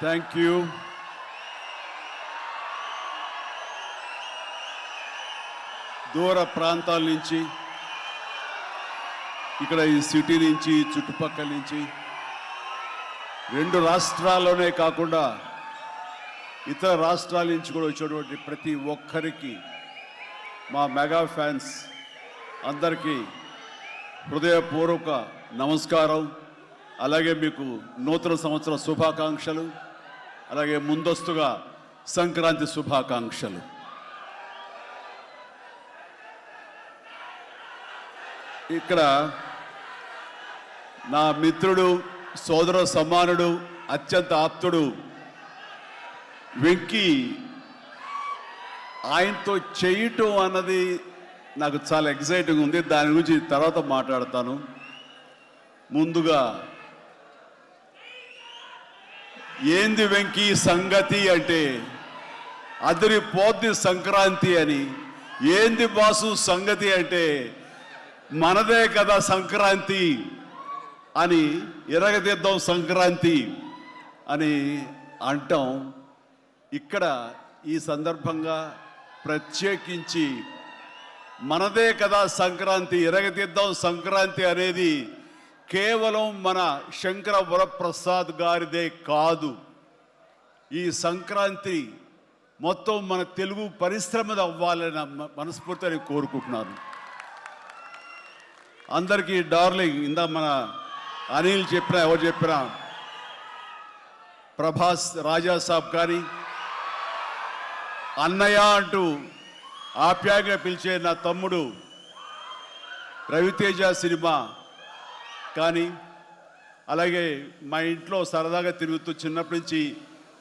Thank you దూర ప్రాంతాల నుంచి ఇక్కడ ఈ సిటీ నుంచి చుట్టుపక్కల నుంచి రెండు రాష్ట్రాల్లోనే కాకుండా ఇతర రాష్ట్రాల నుంచి కూడా వచ్చేటువంటి ప్రతి ఒక్కరికి మా మెగా ఫ్యాన్స్ అందరికీ హృదయపూర్వక నమస్కారం. అలాగే మీకు నూతన సంవత్సర శుభాకాంక్షలు. అలాగే ముందస్తుగా సంక్రాంతి శుభాకాంక్షలు. ఇక్కడ నా మిత్రుడు సోదర సమానుడు అత్యంత ఆప్తుడు వెంకీ ఆయనతో చేయటం అన్నది నాకు చాలా ఎగ్జైటింగ్ ఉంది. దాని గురించి తర్వాత మాట్లాడతాను. ముందుగా ఏంది వెంకీ సంగతి అంటే అదిరిపోద్ది సంక్రాంతి అని. ఏంది బాసు సంగతి అంటే మనదే కదా సంక్రాంతి అని ఎరగదిద్దాం సంక్రాంతి అని అంటాం. ఇక్కడ ఈ సందర్భంగా ప్రత్యేకించి మనదే కదా సంక్రాంతి ఎరగతిద్దాం సంక్రాంతి అనేది కేవలం మన శంకర వరప్రసాద్ గారిదే కాదు. ఈ సంక్రాంతి మొత్తం మన తెలుగు పరిశ్రమది అవ్వాలని మనస్ఫూర్తి కోరుకుంటున్నాను. అందరికీ డార్లింగ్ ఇందా మన అనిల్ చెప్పినా ఎవరు చెప్పినా ప్రభాస్ రాజా సాబ్ కానీ అన్నయ్య అంటూ ఆప్యాయంగా పిలిచే నా తమ్ముడు రవితేజ సినిమా. కానీ అలాగే మా ఇంట్లో సరదాగా తిరుగుతూ చిన్నప్పటి నుంచి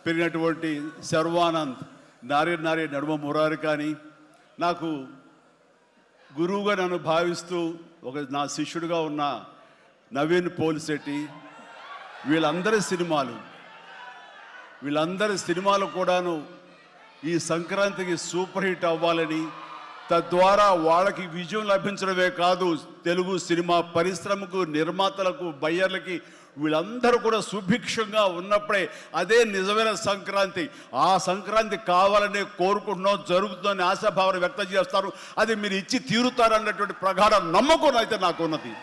పెరిగినటువంటి శర్వానంద్ నారే నారే నడుమ మురారి కానీ నాకు గురువుగా నన్ను భావిస్తూ ఒక నా శిష్యుడిగా ఉన్న నవీన్ పోలిశెట్టి వీళ్ళందరి సినిమాలు వీళ్ళందరి సినిమాలు కూడాను ఈ సంక్రాంతికి సూపర్ హిట్ అవ్వాలని తద్వారా వాళ్ళకి విజయం లభించడమే కాదు తెలుగు సినిమా పరిశ్రమకు నిర్మాతలకు బయ్యర్లకి వీళ్ళందరూ కూడా సుభిక్షంగా ఉన్నప్పుడే అదే నిజమైన సంక్రాంతి. ఆ సంక్రాంతి కావాలనే కోరుకుంటున్నాం జరుగుతుందని ఆశాభావన వ్యక్తం చేస్తారు. అది మీరు ఇచ్చి తీరుతారన్నటువంటి ప్రగాఢ నమ్మకం అయితే నాకు ఉన్నది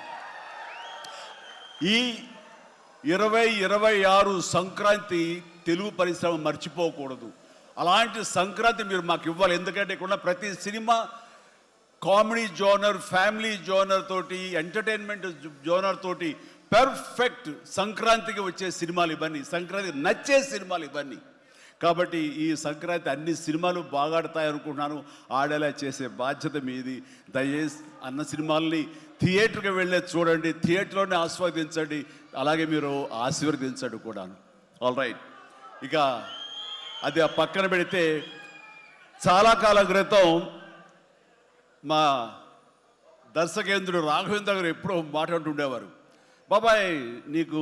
ఈ ఇరవై ఇరవై ఆరు సంక్రాంతి తెలుగు పరిశ్రమ మర్చిపోకూడదు. అలాంటి సంక్రాంతి మీరు మాకు ఇవ్వాలి. ఎందుకంటే ఇక్కడ ప్రతి cinema comedy genre family genre తోటి ఎంటర్టైన్మెంట్ జోనర్ తోటి పెర్ఫెక్ట్ సంక్రాంతికి వచ్చే సినిమాలు ఇవన్నీ. సంక్రాంతికి నచ్చే సినిమాలు ఇవన్నీ. కాబట్టి ఈ సంక్రాంతి అన్ని సినిమాలు బాగాడతాయి అనుకుంటున్నాను ఆడేలా చేసే బాధ్యత మీది. దయచేసి అన్న సినిమాల్ని థియేటర్కి వెళ్ళే చూడండి. థియేటర్లోనే ఆస్వాదించండి. అలాగే మీరు ఆశీర్వదించండి కూడాను. ఆల్ రైట్ ఇక అది ఆ పక్కన పెడితే చాలా కాలం క్రితం మా దర్శకేంద్రుడు రాఘవేంద్ర గారు ఎప్పుడో మాట్లాడుతుండేవారు బాబాయ్ నీకు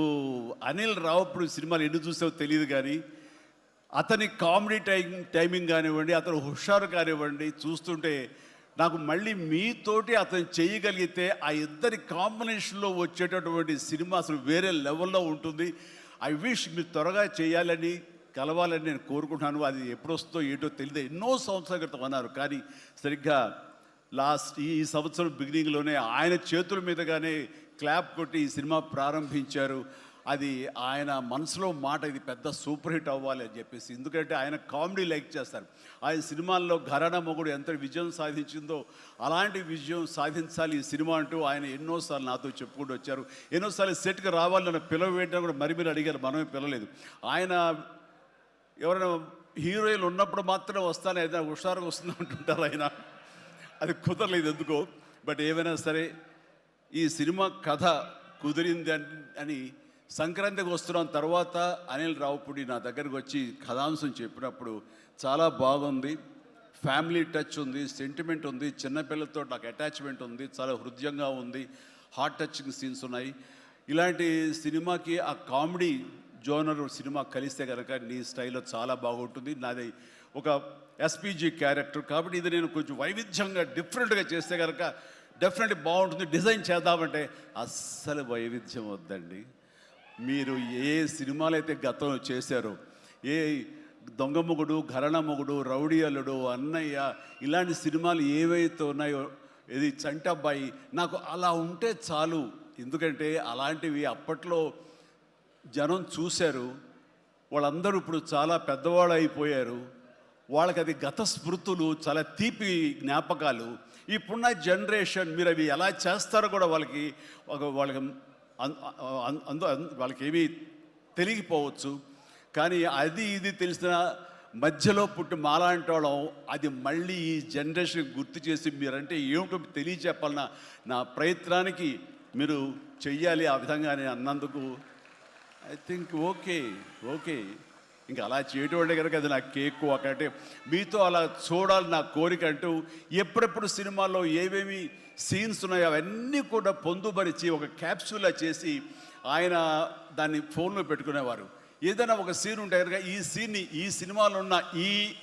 అనిల్ రావప్పుడు సినిమాలు ఎన్ని చూసావో తెలియదు కానీ అతని కామెడీ టైమింగ్ టైమింగ్ కానివ్వండి అతను హుషారు కానివ్వండి చూస్తుంటే నాకు మళ్ళీ మీతోటి అతను చేయగలిగితే ఆ ఇద్దరి కాంబినేషన్లో వచ్చేటటువంటి సినిమా అసలు వేరే లెవెల్లో ఉంటుంది. ఐ విష్ మీరు త్వరగా చేయాలని కలవాలని నేను కోరుకుంటున్నాను. అది ఎప్పుడొస్తుందో ఏంటో తెలియదు ఎన్నో సంవత్సరాల క్రితం అన్నారు. కానీ సరిగ్గా లాస్ట్ ఈ సంవత్సరం బిగినింగ్లోనే ఆయన చేతుల మీదుగానే క్లాప్ కొట్టి ఈ సినిమా ప్రారంభించారు. అది ఆయన మనసులో మాట ఇది పెద్ద సూపర్ హిట్ అవ్వాలి అని చెప్పేసి. ఎందుకంటే ఆయన కామెడీ లైక్ చేస్తారు. ఆయన సినిమాల్లో ఘరానా మొగుడు ఎంత విజయం సాధించిందో అలాంటి విజయం సాధించాలి ఈ సినిమా అంటూ ఆయన ఎన్నోసార్లు నాతో చెప్పుకుంటూ వచ్చారు. ఎన్నోసార్లు సెట్కి రావాలన్న పిలవ వేయడం కూడా మరి మీరు అడిగారు. మనమే పిలవలేదు. ఆయన ఎవరైనా హీరోయిన్లు ఉన్నప్పుడు మాత్రమే వస్తాను ఏదైనా హుషారుగా వస్తుంది అంటుంటారు ఆయన. అది కుదరలేదు ఎందుకో. బట్ ఏమైనా సరే ఈ సినిమా కథ కుదిరింది అని- అని సంక్రాంతికి వస్తున్నాం తర్వాత అనిల్ రావుపూడి నా దగ్గరకు వచ్చి కథాంశం చెప్పినప్పుడు చాలా బాగుంది. ఫ్యామిలీ టచ్ ఉంది సెంటిమెంట్ ఉంది చిన్నపిల్లలతో నాకు అటాచ్మెంట్ ఉంది చాలా హృదయంగా ఉంది హార్ట్ టచింగ్ సీన్స్ ఉన్నాయి. ఇలాంటి సినిమాకి ఆ కామెడీ జోనర్ సినిమా కలిస్తే కనుక నీ స్టైల్లో చాలా బాగుంటుంది. నాది ఒక ఎస్పీజీ క్యారెక్టర్ కాబట్టి ఇది నేను కొంచెం వైవిధ్యంగా డిఫరెంట్గా చేస్తే కనుక డెఫినెట్లీ బాగుంటుంది. డిజైన్ చేద్దామంటే అస్సలు వైవిధ్యం వద్దండి. మీరు ఏ సినిమాలు అయితే గతంలో చేశారో ఏ దొంగ మొగుడు ఘరణ మొగుడు రౌడీ అల్లుడు అన్నయ్య ఇలాంటి సినిమాలు ఏవైతే ఉన్నాయో ఇది చంటబ్బాయి నాకు అలా ఉంటే చాలు. ఎందుకంటే అలాంటివి అప్పట్లో జనం చూశారు వాళ్ళందరూ ఇప్పుడు చాలా పెద్దవాళ్ళు అయిపోయారు వాళ్ళకి అది గత స్మృతులు చాలా తీపి జ్ఞాపకాలు. ఇప్పుడున్న జనరేషన్ మీరు అవి ఎలా చేస్తారో కూడా వాళ్ళకి ఒక వాళ్ళకి అందు వాళ్ళకి ఏమీ తెలియకపోవచ్చు. కానీ అది ఇది తెలిసిన మధ్యలో పుట్టి మాలాంటి వాళ్ళం అది మళ్ళీ ఈ జనరేషన్ గుర్తు చేసి మీరంటే ఏమిటో తెలియచెప్పాలన్న నా ప్రయత్నానికి మీరు చెయ్యాలి ఆ విధంగా నేను అన్నందుకు ఐ థింక్ ఓకే ఓకే ఇంకా అలా చేయటం కనుక అది నా కేక్ ఒకటే. మీతో అలా చూడాలి నా కోరిక అంటూ ఎప్పుడెప్పుడు సినిమాల్లో ఏవేమి సీన్స్ ఉన్నాయో అవన్నీ కూడా పొందుపరిచి ఒక క్యాప్సూల్లా చేసి ఆయన దాన్ని ఫోన్లో పెట్టుకునేవారు. ఏదైనా ఒక సీన్ ఉంటే కనుక ఈ సీన్ని ఈ సినిమాలో ఉన్న ఈ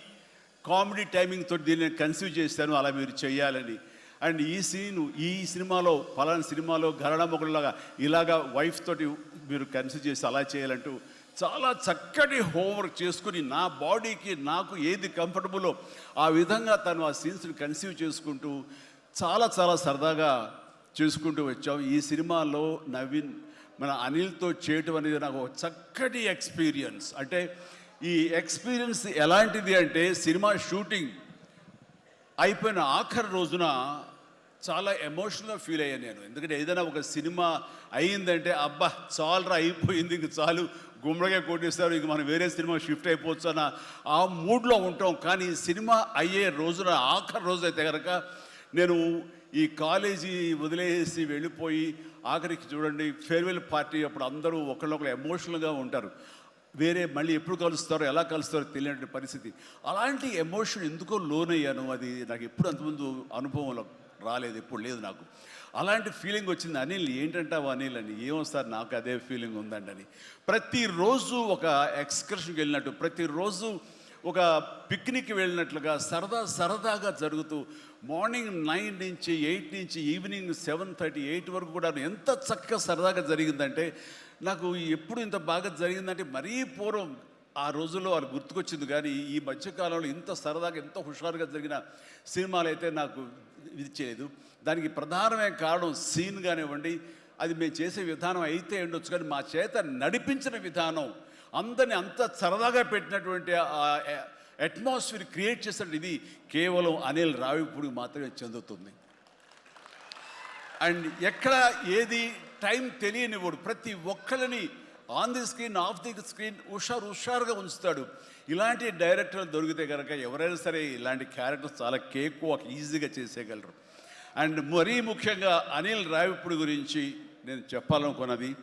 కామెడీ టైమింగ్ తోటి దీన్ని కన్సీవ్ చేశాను అలా మీరు చేయాలని. అండ్ ఈ సీను ఈ సినిమాలో ఫలానా సినిమాలో ఘరణ మొగుడులాగా ఇలాగా వైఫ్ తోటి మీరు కన్సీవ్ చేసి అలా చేయాలంటూ చాలా చక్కటి హోంవర్క్ చేసుకుని నా బాడీకి నాకు ఏది కంఫర్టబులో ఆ విధంగా తను ఆ సీన్స్ని కన్సీవ్ చేసుకుంటూ చాలా చాలా సరదాగా చేసుకుంటూ వచ్చాం. ఈ సినిమాలో నవీన్ మన అనిల్తో చేయటం అనేది నాకు ఒక చక్కటి ఎక్స్పీరియన్స్. అంటే ఈ ఎక్స్పీరియన్స్ ఎలాంటిది అంటే సినిమా షూటింగ్ అయిపోయిన ఆఖరి రోజున చాలా ఎమోషనల్గా ఫీల్ అయ్యాను నేను. ఎందుకంటే ఏదైనా ఒక సినిమా అయ్యిందంటే అబ్బా చాలరా అయిపోయింది ఇంక చాలు గుమ్మడిగా కొట్టేస్తారు ఇంక మనం వేరే సినిమా షిఫ్ట్ అయిపోవచ్చు అన్న ఆ మూడ్లో ఉంటాం. కానీ సినిమా అయ్యే రోజున ఆఖరి రోజు అయితే కనుక నేను ఈ కాలేజీ వదిలేసి వెళ్ళిపోయి ఆఖరికి చూడండి ఫేర్వెల్ పార్టీ అప్పుడు అందరూ ఒకళ్ళొకరు ఎమోషనల్గా ఉంటారు. వేరే మళ్ళీ ఎప్పుడు కలుస్తారో ఎలా కలుస్తారో తెలియని పరిస్థితి. అలాంటి ఎమోషన్ ఎందుకో లోనయ్యాను. అది నాకు ఎప్పుడు అంతకుముందు అనుభవంలో రాలేదు ఎప్పుడు లేదు నాకు. అలాంటి ఫీలింగ్ వచ్చింది అనిల్ ఏంటంటావు అనిల్? అని. ఏమో సార్ నాకు అదే ఫీలింగ్ ఉందండి అని. ప్రతిరోజు ఒక ఎక్స్కర్షన్కి వెళ్ళినట్టు ప్రతిరోజు ఒక పిక్నిక్ వెళ్ళినట్లుగా సరదా సరదాగా జరుగుతూ మార్నింగ్ నైన్ నుంచి ఎయిట్ నుంచి ఈవినింగ్ సెవెన్ థర్టీ ఎయిట్ వరకు కూడా ఎంత చక్కగా సరదాగా జరిగిందంటే నాకు ఎప్పుడు ఇంత బాగా జరిగిందంటే మరీ పూర్వం ఆ రోజుల్లో వారు గుర్తుకొచ్చింది. కానీ ఈ మధ్యకాలంలో ఇంత సరదాగా ఎంత హుషారుగా జరిగిన సినిమాలు అయితే నాకు ఇది చేయలేదు. దానికి ప్రధానమైన కారణం సీన్ కానివ్వండి అది మేము చేసే విధానం అయితే ఉండొచ్చు కానీ మా చేత నడిపించిన విధానం అందరిని అంత సరదాగా పెట్టినటువంటి అట్మాస్ఫియర్ క్రియేట్ చేసిన ఇది కేవలం అనిల్ రావిపూడికి మాత్రమే చెందుతుంది. అండ్ ఎక్కడ ఏది టైం తెలియనివాడు ప్రతి ఒక్కరిని on the screen off the screen హుషారు హుషారుగా ఉంచుతాడు. ఇలాంటి డైరెక్టర్లు దొరికితే కనుక ఎవరైనా సరే ఇలాంటి క్యారెక్టర్స్ చాలా కేక్ వాక్ ఈజీగా చేసేయగలరు. అండ్ మరీ ముఖ్యంగా అనిల్ రావిప్పుడు గురించి నేను చెప్పాలనుకున్నది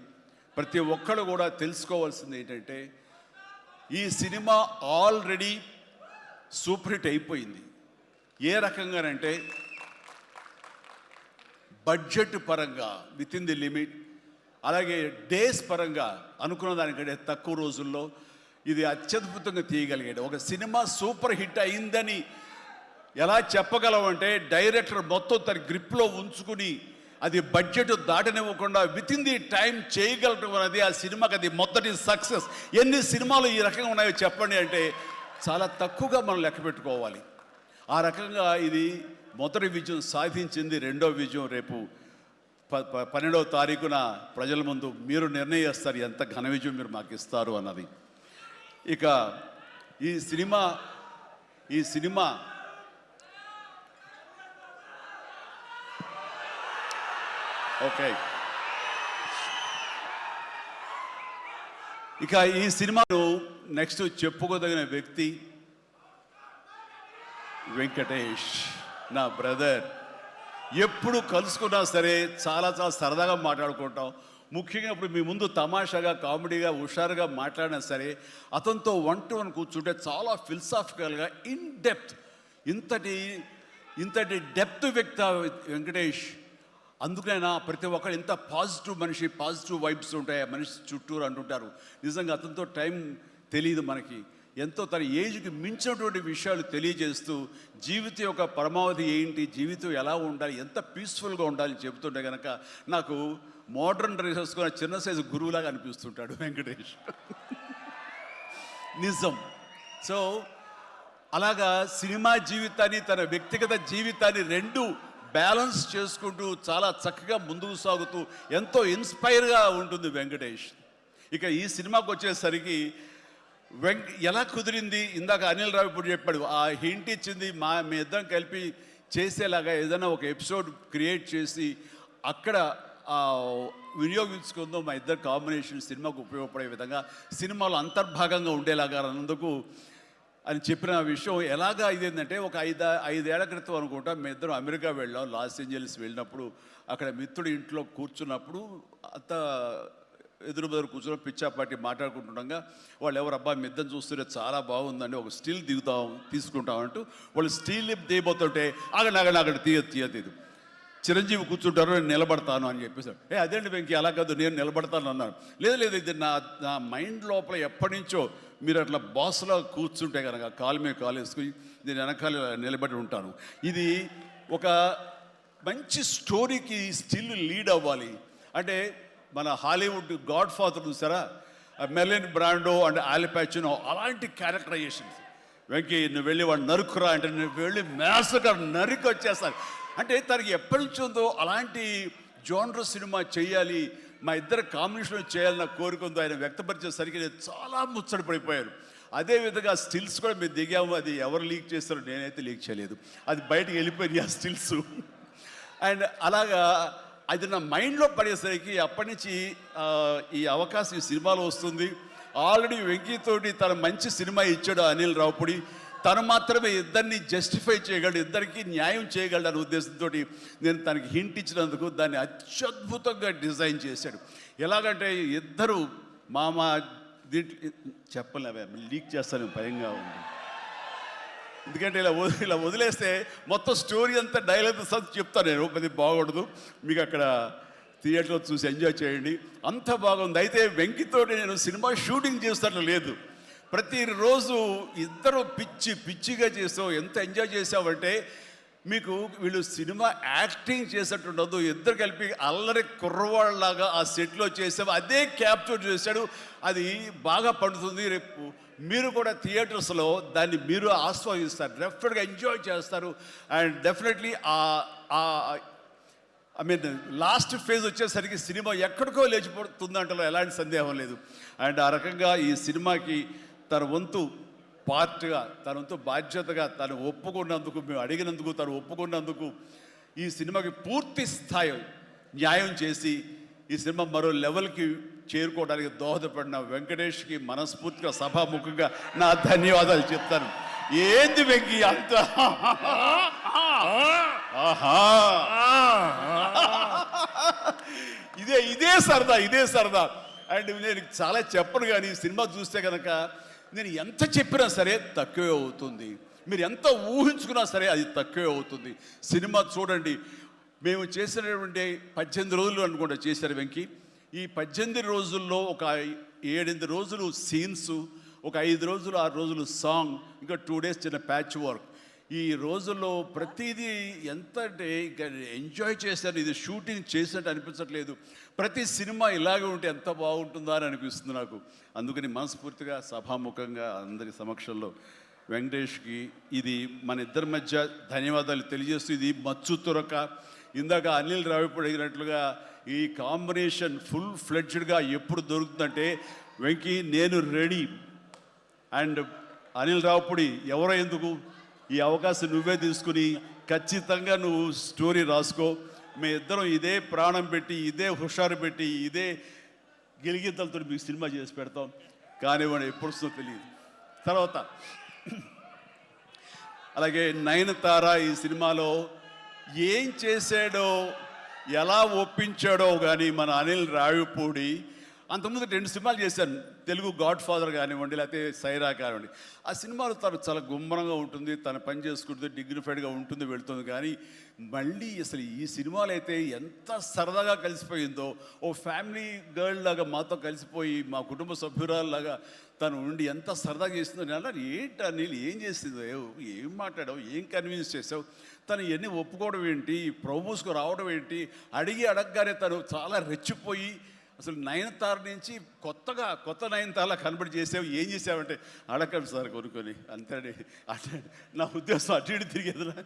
ప్రతి ఒక్కరు కూడా తెలుసుకోవాల్సింది ఏంటంటే ఈ సినిమా ఆల్రెడీ సూపర్ హిట్ అయిపోయింది. ఏ రకంగానంటే బడ్జెట్ పరంగా విత్ ఇన్ ది లిమిట్ అలాగే డేస్ పరంగా అనుకున్న దానికంటే తక్కువ రోజుల్లో ఇది అత్యద్భుతంగా తీయగలిగాడు. ఒక సినిమా సూపర్ హిట్ అయిందని ఎలా చెప్పగలవంటే డైరెక్టర్ మొత్తం తన గ్రిప్లో ఉంచుకుని అది బడ్జెట్ దాటనివ్వకుండా విత్ ఇన్ ది టైం చేయగలటం అనేది ఆ సినిమాకి అది మొదటి సక్సెస్ ఎన్ని సినిమాలు ఈ రకంగా ఉన్నాయో చెప్పండి అంటే చాలా తక్కువగా మనం లెక్క పెట్టుకోవాలి. ఆ రకంగా ఇది మొదటి విజయం సాధించింది రెండో విజయం రేపు పన్నెండవ తారీఖున ప్రజల ముందు మీరు నిర్ణయిస్తారు ఎంత ఘన విజయం మీరు మాకు ఇస్తారు అన్నది. ఇక ఈ సినిమా ఈ సినిమా ఓకే. ఇక ఈ సినిమాను నెక్స్ట్ చెప్పుకోదగిన వ్యక్తి వెంకటేష్ నా బ్రదర్. ఎప్పుడు కలుసుకున్నా సరే చాలా చాలా సరదాగా మాట్లాడుకుంటాం. ముఖ్యంగా ఇప్పుడు మీ ముందు తమాషాగా కామెడీగా హుషారుగా మాట్లాడినా సరే అతనితో వన్ టు వన్ కూర్చుంటే చాలా ఫిలసాఫికల్గా ఇన్ డెప్త్ ఇంతటి ఇంతటి డెప్త్ వ్యక్త వెంకటేష్. అందుకైనా ప్రతి ఒక్కరు ఎంత పాజిటివ్ మనిషి పాజిటివ్ వైబ్స్ ఉంటాయి. ఆ మనిషి చుట్టూరు అంటుంటారు. నిజంగా అతనితో టైం తెలియదు మనకి. ఎంతో తన ఏజ్కి మించినటువంటి విషయాలు తెలియజేస్తూ జీవితం యొక్క పరమావధి ఏంటి జీవితం ఎలా ఉండాలి ఎంత పీస్ఫుల్గా ఉండాలి చెబుతుంటే కనుక నాకు మోడర్న్ డ్రెస్ వేసుకున్న చిన్న సైజు గురువులాగా అనిపిస్తుంటాడు వెంకటేష్. నిజం. సో అలాగా సినిమా జీవితాన్ని తన వ్యక్తిగత జీవితాన్ని రెండు బ్యాలెన్స్ చేసుకుంటూ చాలా చక్కగా ముందుకు సాగుతూ ఎంతో ఇన్స్పైర్గా ఉంటుంది వెంకటేష్. ఇక ఈ సినిమాకి వచ్చేసరికి వెంక ఎలా కుదిరింది? ఇందాక అనిల్ రావు ఇప్పుడు చెప్పాడు ఆ హింట్ ఇచ్చింది మా మీ ఇద్దరం కలిపి చేసేలాగా ఏదైనా ఒక ఎపిసోడ్ క్రియేట్ చేసి అక్కడ వినియోగించుకుందో. మా ఇద్దరు కాంబినేషన్ సినిమాకు ఉపయోగపడే విధంగా సినిమాలో అంతర్భాగంగా ఉండేలాగా అన్నందుకు అని చెప్పిన విషయం ఎలాగా ఇదేంటంటే ఒక ఐదు ఐదేళ్ళ క్రితం అనుకుంటా మేము ఇద్దరం అమెరికా వెళ్ళాం లాస్ ఏంజల్స్ వెళ్ళినప్పుడు అక్కడ మిత్రుడి ఇంట్లో కూర్చున్నప్పుడు అంత ఎదురు బెదురు కూర్చొని పిచ్చాపాటి మాట్లాడుకుంటుండగా వాళ్ళు ఎవరు అబ్బాయి మీ చూస్తుంటే చాలా బాగుందండి ఒక స్టిల్ దిగుతాం తీసుకుంటాం అంటూ వాళ్ళు స్టీల్ తీయబోతుంటే ఆగండి ఆగండి అక్కడ తీయ తీయ తీయదు చిరంజీవి కూర్చుంటారు నేను నిలబడతాను అని చెప్పేసాడు. ఏ అదేంటి వెంకీ అలా కాదు నేను నిలబడతాను అన్నాను లేదు లేదు ఇది నా నా మైండ్ లోపల ఎప్పటి నుంచో మీరు అట్లా బాస్లో కూర్చుంటే కనుక కాలు మీద కాలు వేసుకుని నేను వెనకాల నిలబడి ఉంటాను. ఇది ఒక మంచి స్టోరీకి స్టిల్ లీడ్ అవ్వాలి. అంటే మన హాలీవుడ్ గాడ్ ఫాదర్ చూసారా మెలిన్ బ్రాండో అండ్ ఆలిపాచినో అలాంటి క్యారెక్టరైజేషన్స్ వెంకీ నువ్వు వెళ్ళి వాడు నరుకురా అంటే నువ్వు వెళ్ళి మేసగా నరికి వచ్చేస్తాను అంటే తనకి ఎప్పటి నుంచి ఉందో అలాంటి జోనర్ సినిమా చేయాలి మా ఇద్దరు కాంబినేషన్ చేయాలన్న కోరిక ఉందో ఆయన వ్యక్తపరిచేసరికి నేను చాలా ముచ్చట పడిపోయాను. అదే విధంగా స్టిల్స్ కూడా మేము దిగాము అది ఎవరు లీక్ చేస్తారో నేనైతే లీక్ చేయలేదు. అది బయటకు వెళ్ళిపోయింది ఆ స్టిల్స్ అండ్ అలాగా అది నా మైండ్లో పడేసరికి అప్పటి నుంచి ఈ అవకాశం ఈ సినిమాలో వస్తుంది. ఆల్రెడీ వెంకీతోటి తన మంచి సినిమా ఇచ్చాడు అనిల్ రావుపుడి. తను మాత్రమే ఇద్దరిని జస్టిఫై చేయగలడు ఇద్దరికి న్యాయం చేయగలడు అనే ఉద్దేశంతో నేను తనకి హింట్ ఇచ్చినందుకు దాన్ని అత్యద్భుతంగా డిజైన్ చేశాడు. ఎలాగంటే ఇద్దరు మామ దీంట్లో చెప్పలేవే లీక్ చేస్తాను భయంగా ఉంది. ఎందుకంటే ఇలా ఇలా వదిలేస్తే మొత్తం స్టోరీ అంతా డైలాగ్ సత్ చెప్తాను నేను. అది బాగూడదు. మీకు అక్కడ థియేటర్లో చూసి ఎంజాయ్ చేయండి. అంత బాగుంది. అయితే వెంకితోటి నేను సినిమా షూటింగ్ చేస్తాను లేదు. ప్రతిరోజు ఇద్దరు పిచ్చి పిచ్చిగా చేసావు ఎంత ఎంజాయ్ చేసావంటే మీకు వీళ్ళు సినిమా యాక్టింగ్ చేసేట్టు ఉండదు ఇద్దరు కలిపి అల్లరి కుర్రవాళ్ళలాగా ఆ సెట్లో చేసావు అదే క్యాప్చర్ చేశాడు. అది బాగా పండుతుంది. రేపు మీరు కూడా థియేటర్స్లో దాన్ని మీరు ఆస్వాదిస్తారు. డెఫినెట్గా ఎంజాయ్ చేస్తారు. And definitely ah I mean last phase వచ్చేసరికి సినిమా ఎక్కడికో లేచిపోతుందంటలో ఎలాంటి సందేహం లేదు. అండ్ ఆ రకంగా ఈ సినిమాకి తన వంతు పార్ట్గా తన వంతు బాధ్యతగా తను ఒప్పుకున్నందుకు మేము అడిగినందుకు తను ఒప్పుకున్నందుకు ఈ సినిమాకి పూర్తి స్థాయి న్యాయం చేసి ఈ సినిమా మరో లెవెల్కి చేరుకోవడానికి దోహదపడిన వెంకటేష్కి మనస్ఫూర్తిగా సభాముఖంగా నా ధన్యవాదాలు చెప్తాను. ఏంది వెంకీ అంత? ఆహా. ఇదే ఇదే సరదా ఇదే సరదా. అండ్ నేను చాలా చెప్పను కానీ సినిమా చూస్తే కనుక నేను ఎంత చెప్పినా సరే తక్కువే అవుతుంది. మీరు ఎంత ఊహించుకున్నా సరే అది తక్కువే అవుతుంది. సినిమా చూడండి. మేము చేసినటువంటి పద్దెనిమిది రోజులు అనుకుంటా చేశారు వెంకి. ఈ పద్దెనిమిది రోజుల్లో ఒక ఏడెనిమిది రోజులు సీన్స్ ఒక ఐదు రోజులు ఆరు రోజులు సాంగ్ ఇంకా టూ డేస్ చిన్న ప్యాచ్ వర్క్. ఈ రోజుల్లో ప్రతిదీ ఎంత అంటే ఇంకా ఎంజాయ్ చేశాను ఇది షూటింగ్ చేసినట్టు అనిపించట్లేదు. ప్రతి సినిమా ఇలాగే ఉంటే ఎంత బాగుంటుందా అని అనిపిస్తుంది నాకు. అందుకని మనస్ఫూర్తిగా సభాముఖంగా అందరి సమక్షంలో వెంకటేష్కి ఇది మన ఇద్దరి మధ్య ధన్యవాదాలు తెలియజేస్తూ ఇది మచ్చు తురక. ఇందాక అనిల్ రావిపూడి అడిగినట్లుగా ఈ కాంబినేషన్ ఫుల్ ఫ్లెడ్జ్డ్గా ఎప్పుడు దొరుకుతుందంటే వెంకీ నేను రెడీ. అండ్ అనిల్ రావుపుడి ఎవరో ఎందుకు? ఈ అవకాశం నువ్వే తీసుకుని ఖచ్చితంగా నువ్వు స్టోరీ రాసుకో. మీ ఇద్దరం ఇదే ప్రాణం పెట్టి ఇదే హుషారు పెట్టి ఇదే గిలిగింతలతో మీకు సినిమా చేసి పెడతాం. కానివ్వండి ఎప్పుడు వస్తుందో తెలియదు. తర్వాత అలాగే నయనతార ఈ సినిమాలో ఏం చేశాడో ఎలా ఒప్పించాడో కానీ మన అనిల్ రావిపూడి అంతకుముందు రెండు సినిమాలు చేశాను. తెలుగు గాడ్ ఫాదర్ కానివ్వండి లేకపోతే సైరా కానివ్వండి. ఆ సినిమాలో తను చాలా గుమ్మరంగా ఉంటుంది తన పని చేసుకుంటుంది డిగ్నిఫైడ్గా ఉంటుంది వెళుతుంది. కానీ మళ్ళీ అసలు ఈ సినిమాలు అయితే ఎంత సరదాగా కలిసిపోయిందో ఓ ఫ్యామిలీ గర్ల్ లాగా మాతో కలిసిపోయి మా కుటుంబ సభ్యురాల్లాగా తను ఉండి ఎంత సరదాగా చేసిందో నేను అన్నాను ఏంటి నీళ్ళు ఏం చేసిందో ఏం మాట్లాడావు? ఏం కన్విన్స్ చేసావు? తను ఇవన్నీ ఒప్పుకోవడం ఏంటి? ప్రమోస్కు రావడం ఏంటి? అడిగి అడగగానే తను చాలా రెచ్చిపోయి అసలు నయనతార నుంచి కొత్తగా కొత్త నయనతారలా కనబడి చేసావు ఏం చేసావంటే అడగండి సార్ కొనుక్కొని అంతే అంటే నా ఉద్దేశం అటు ఇటు తిరిగేదిరా.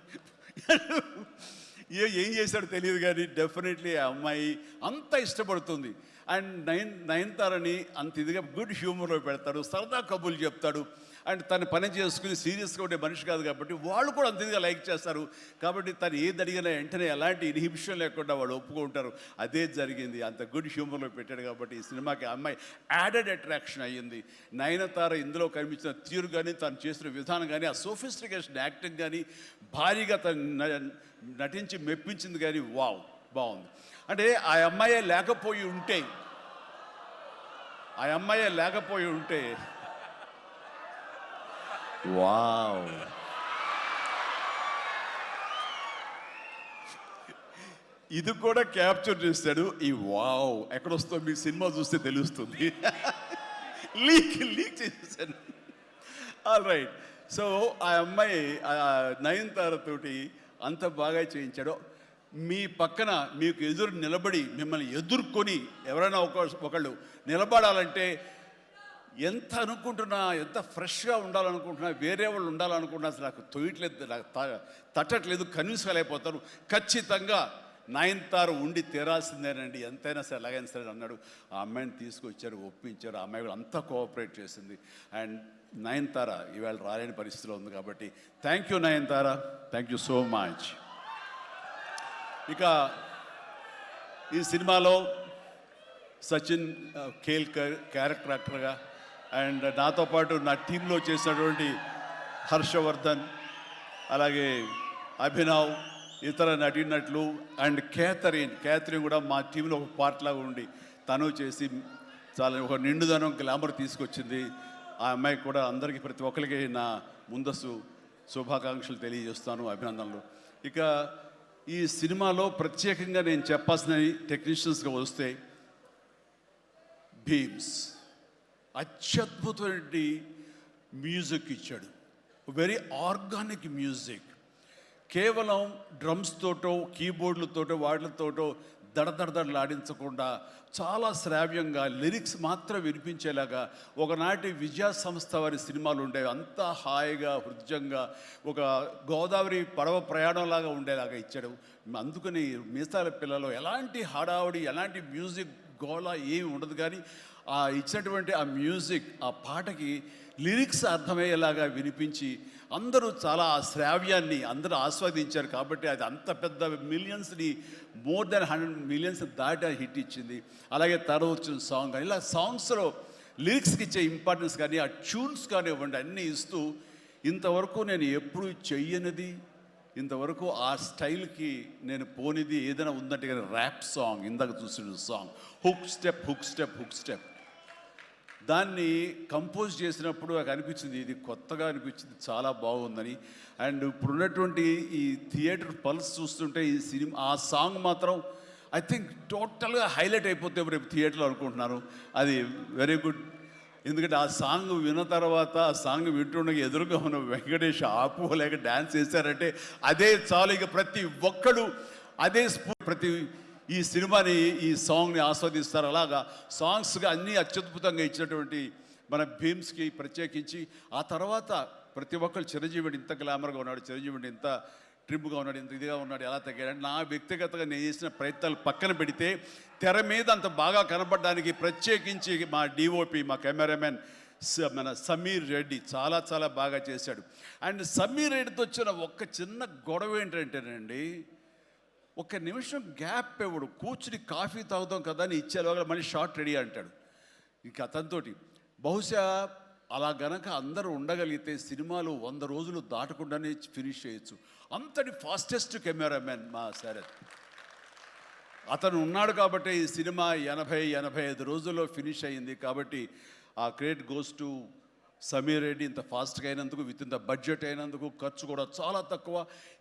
ఏ ఏం చేశాడో తెలియదు కానీ డెఫినెట్లీ ఆ అమ్మాయి అంత ఇష్టపడుతుంది. అండ్ నయన్ నయనతారని అంత ఇదిగా గుడ్ హ్యూమర్లో పెడతాడు సరదా కబుర్లు చెప్తాడు. అండ్ తను పని చేసుకుని సీరియస్గా ఉండే మనిషి కాదు కాబట్టి వాళ్ళు కూడా అంతగా లైక్ చేస్తారు. కాబట్టి తను ఏది అడిగినా వెంటనే ఎలాంటి ఇన్హిబిషన్ లేకుండా వాళ్ళు ఒప్పుకుంటారు. అదే జరిగింది. అంత గుడ్ హ్యూమర్లో పెట్టాడు కాబట్టి ఈ సినిమాకి ఆ అమ్మాయి యాడెడ్ అట్రాక్షన్ అయ్యింది. నయనతార ఇందులో కనిపించిన తీరు కానీ తను చేసిన విధానం కానీ ఆ సోఫిస్టికేషన్ యాక్టింగ్ కానీ భారీగా తను నటించి మెప్పించింది కానీ వావ్ బాగుంది. అంటే ఆ అమ్మాయే లేకపోయి ఉంటే ఆ అమ్మాయే లేకపోయి ఉంటే వావ్ ఇది కూడా క్యాప్చర్ చేస్తాడు ఈ వావ్. ఎక్కడొస్తో మీ సినిమా చూస్తే తెలుస్తుంది. లీక్ లీక్ చేసేసాను ఆల్ రైట్ సో ఆ అమ్మాయి ఆ అంత బాగా చేయించాడు. మీ పక్కన మీకు ఎదురు నిలబడి మిమ్మల్ని ఎదుర్కొని ఎవరైనా ఒక ఒకళ్ళు నిలబడాలంటే ఎంత అనుకుంటున్నా ఎంత ఫ్రెష్గా ఉండాలనుకుంటున్నా వేరే వాళ్ళు ఉండాలనుకుంటున్నా అసలు నాకు తొయ్యట్లేదు నాకు తట్టట్లేదు కన్విన్స్ కాలేకపోతాను ఖచ్చితంగా నయనతార ఉండి తీరాల్సిందేనండి. ఎంతైనా సరే ఎలాగైనా సరే అన్నాడు. ఆ అమ్మాయిని తీసుకొచ్చారు ఒప్పించారు. ఆ అమ్మాయి కూడా అంతా కోఆపరేట్ చేసింది. అండ్ నయనతార ఈవేళ రాలేని పరిస్థితిలో ఉంది కాబట్టి thank you Nayanthara. Thank you so much. ఇక ఈ సినిమాలో సచిన్ కేల్కర్ క్యారెక్టర్ యాక్టర్గా అండ్ నాతో పాటు నా టీంలో చేసినటువంటి హర్షవర్ధన్ అలాగే అభినవ్ ఇతర నటినట్లు అండ్ కేథరిన్. క్యాథరిన్ కూడా మా టీంలో ఒక పార్ట్ లాగా ఉండి తను చేసి చాలా ఒక నిండుదనం గ్లామర్ తీసుకొచ్చింది. ఆ అమ్మాయి కూడా అందరికీ ప్రతి ఒక్కరికి నా ముందస్తు శుభాకాంక్షలు తెలియజేస్తాను అభినందనలు. ఇక ఈ సినిమాలో ప్రత్యేకంగా నేను చెప్పాల్సిన టెక్నీషియన్స్గా వస్తే భీమ్స్. అత్యద్భుతమైన మ్యూజిక్ ఇచ్చాడు. వెరీ ఆర్గానిక్ మ్యూజిక్ కేవలం డ్రమ్స్ తోటో కీబోర్డులతోటో వాటితోటో దడదడదడలాడించకుండా చాలా శ్రావ్యంగా లిరిక్స్ మాత్రం వినిపించేలాగా ఒకనాటి విజయ సంస్థ వారి సినిమాలు ఉండేవి. అంతా హాయిగా హృదయంగా ఒక గోదావరి పడవ ప్రయాణంలాగా ఉండేలాగా ఇచ్చాడు. అందుకని మీసాల పిల్లలు ఎలాంటి హడావుడి ఎలాంటి మ్యూజిక్ గోళ ఏమి ఉండదు కానీ ఆ ఇచ్చినటువంటి ఆ మ్యూజిక్ ఆ పాటకి లిరిక్స్ అర్థమయ్యేలాగా వినిపించి అందరూ చాలా ఆ శ్రావ్యాన్ని అందరూ ఆస్వాదించారు కాబట్టి అది అంత పెద్ద మిలియన్స్ని మోర్ దెన్ హండ్రెడ్ మిలియన్స్ దాటి హిట్ ఇచ్చింది. అలాగే తర్వాత వచ్చిన సాంగ్ కానీ ఇలా సాంగ్స్లో లిరిక్స్కి ఇచ్చే ఇంపార్టెన్స్ కానీ ఆ ట్యూన్స్ కానివ్వండి అన్నీ ఇస్తూ ఇంతవరకు నేను ఎప్పుడు చెయ్యనిది ఇంతవరకు ఆ స్టైల్కి నేను పోనిది ఏదైనా ఉందంటే కానీ ర్యాప్ సాంగ్ ఇందాక చూసిన song. Hook step hook step hook step. దాన్ని కంపోజ్ చేసినప్పుడు నాకు అనిపించింది ఇది కొత్తగా అనిపించింది చాలా బాగుందని. అండ్ ఇప్పుడున్నటువంటి ఈ థియేటర్ పల్స్ చూస్తుంటే ఈ సినిమా ఆ సాంగ్ మాత్రం ఐ థింక్ టోటల్గా హైలైట్ అయిపోతే రేపు థియేటర్లో అనుకుంటున్నాను అది వెరీ గుడ్. ఎందుకంటే ఆ సాంగ్ విన్న తర్వాత ఆ సాంగ్ వింటుండగా ఎదురుగా ఉన్న వెంకటేష్ ఆపుకోలేక డ్యాన్స్ చేశారంటే అదే చాలు. ఇక ప్రతి ఒక్కడు అదే స్ఫూ ప్రతి ఈ సినిమాని ఈ సాంగ్ని ఆస్వాదిస్తారు. అలాగా సాంగ్స్గా అన్నీ అత్యద్భుతంగా ఇచ్చినటువంటి మన భీమ్స్కి ప్రత్యేకించి ఆ తర్వాత ప్రతి ఒక్కరు చిరంజీవిని ఇంత గ్లామర్గా ఉన్నాడు చిరంజీవిని ఇంత ట్రిమ్గా ఉన్నాడు ఇంత ఇదిగా ఉన్నాడు ఎలా తగ్గాడు నా వ్యక్తిగతంగా నేను చేసిన ప్రయత్నాలు పక్కన పెడితే తెర మీద అంత బాగా కనపడడానికి ప్రత్యేకించి మా డిఓపి మా కెమెరామెన్ స- మన సమీర్ రెడ్డి చాలా చాలా బాగా చేశాడు. అండ్ సమీర్ రెడ్డితో వచ్చిన ఒక్క చిన్న గొడవ ఏంటంటేనండి ఒక నిమిషం గ్యాప్ ఇవ్వడు కూర్చుని కాఫీ తాగుతాం కదా అని ఇచ్చేలోగా మళ్ళీ షార్ట్ రెడీ అంటాడు. ఇంక అతనితోటి బహుశా అలా గనక అందరూ ఉండగలిగితే సినిమాలు వంద రోజులు దాటకుండానే ఫినిష్ చేయొచ్చు. అంతటి ఫాస్టెస్ట్ కెమెరామెన్ మా శరత్ అతను ఉన్నాడు కాబట్టి ఈ సినిమా ఎనభై ఎనభై ఐదు రోజుల్లో ఫినిష్ అయింది కాబట్టి ఆ credit goes to Sameer Reddy ఇంత ఫాస్ట్గా అయినందుకు విత్ ఇన్ ద బడ్జెట్ అయినందుకు ఖర్చు కూడా చాలా తక్కువ.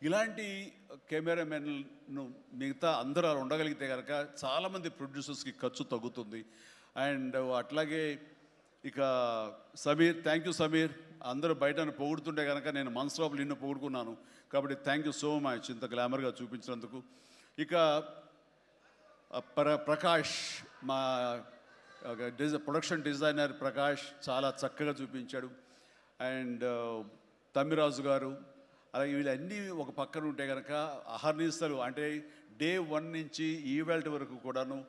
ఇలాంటి కెమెరామెన్ను మిగతా అందరూ అలా ఉండగలిగితే కనుక చాలామంది ప్రొడ్యూసర్స్కి ఖర్చు తగ్గుతుంది. అండ్ అట్లాగే ఇక సమీర్ థ్యాంక్ యూ సమీర్. అందరూ బయటను పొగుడుతుంటే కనుక నేను మనసు లోపల నిన్ను పొగుడుకున్నాను. కాబట్టి థ్యాంక్ యూ సో మచ్ ఇంత గ్లామర్గా చూపించినందుకు. ఇక ప్ర ప్రకాష్ మా ప్రొడక్షన్ డిజైనర్ ప్రకాష్ చాలా చక్కగా చూపించాడు. అండ్ uh, తమ్మిరాజు గారు అలాగే వీళ్ళన్నీ ఒక పక్కన ఉంటే కనుక అహర్నిస్తలు అంటే డే వన్ నుంచి ఈవెల్ట్ వరకు కూడాను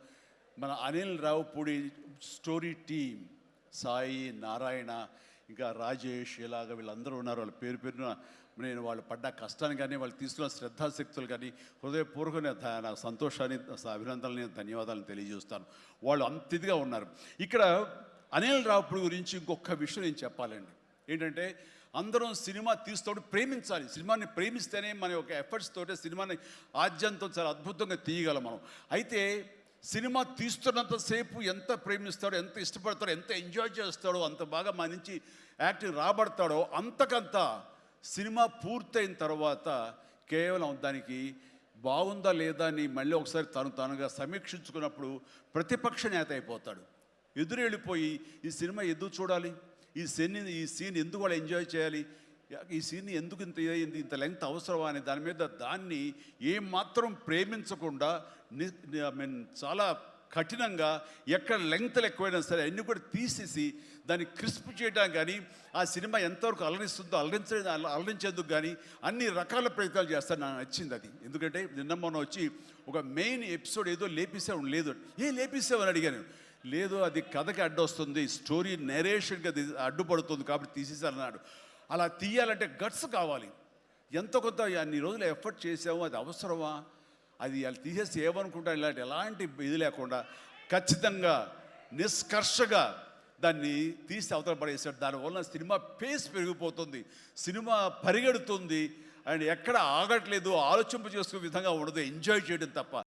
మన అనిల్ రావుపూడి స్టోరీ టీమ్ సాయి నారాయణ ఇంకా రాజేష్ ఇలాగ వీళ్ళందరూ ఉన్నారు. వాళ్ళ పేరు పేరున నేను వాళ్ళు పడ్డ కష్టాన్ని కానీ వాళ్ళు తీసుకున్న శ్రద్ధాశక్తులు కానీ హృదయపూర్వకమైన ధ- నా సంతోషాన్ని అభినందనని ధన్యవాదాలను తెలియజేస్తాను. వాళ్ళు అంతిదిగా ఉన్నారు. ఇక్కడ అనిల్ రావుపూడి గురించి ఇంకొక విషయం నేను చెప్పాలండి. ఏంటంటే అందరం సినిమా తీస్తాడు ప్రేమించాలి. సినిమాని ప్రేమిస్తేనే మన యొక్క ఎఫర్ట్స్ తోటే సినిమాని ఆద్యంతో చాలా అద్భుతంగా తీయగలం మనం. అయితే సినిమా తీస్తున్నంతసేపు ఎంత ప్రేమిస్తాడో ఎంత ఇష్టపడతాడో ఎంత ఎంజాయ్ చేస్తాడో అంత బాగా మన నుంచి యాక్టింగ్ రాబడతాడో అంతకంత సినిమా పూర్తయిన తర్వాత కేవలం దానికి బాగుందా లేదా అని మళ్ళీ ఒకసారి తను తనుగా సమీక్షించుకున్నప్పుడు ప్రతిపక్ష నేత అయిపోతాడు. ఎదురు వెళ్ళిపోయి ఈ సినిమా ఎందుకు చూడాలి? ఈ సీన్ ఈ సీన్ ఎందుకు వాళ్ళు ఎంజాయ్ చేయాలి? ఈ సీన్ ఎందుకు ఇంత ఇదైంది ఇంత లెంగ్త్ అవసరమా? అని దాని మీద దాన్ని ఏమాత్రం ప్రేమించకుండా ఐ మీన్ చాలా కఠినంగా ఎక్కడ లెంగ్త్లు ఎక్కువైనా సరే అన్నీ కూడా తీసేసి దాన్ని క్రిస్ప్ చేయడానికి కానీ ఆ సినిమా ఎంతవరకు అలరిస్తుందో అలరించే అలరించేందుకు కానీ అన్ని రకాల ప్రయత్నాలు చేస్తాను. నాకు నచ్చింది అది. ఎందుకంటే నిన్న మొన్న వచ్చి ఒక మెయిన్ ఎపిసోడ్ ఏదో లేపేసావు లేదు. ఏ లేపేసావు అని అడిగాను. లేదు అది కథకి అడ్డొస్తుంది స్టోరీ నెరేషన్కి అది అడ్డుపడుతుంది కాబట్టి తీసేసారన్నాడు అలా తీయాలంటే గట్స్ కావాలి. ఎంత కొంత అన్ని రోజులు ఎఫర్ట్ చేసాము అది అవసరమా? అది వాళ్ళు తీసేసి ఏమనుకుంటారు? ఇలాంటి ఎలాంటి ఇది లేకుండా ఖచ్చితంగా నిష్కర్షగా దాన్ని తీసి అవతల పడేసాడు. దానివల్ల సినిమా పేస్ పెరిగిపోతుంది సినిమా పరిగెడుతుంది. అండ్ ఎక్కడ ఆగట్లేదు ఆలోచింప చేసుకునే విధంగా ఉండదు ఎంజాయ్ చేయడం తప్ప.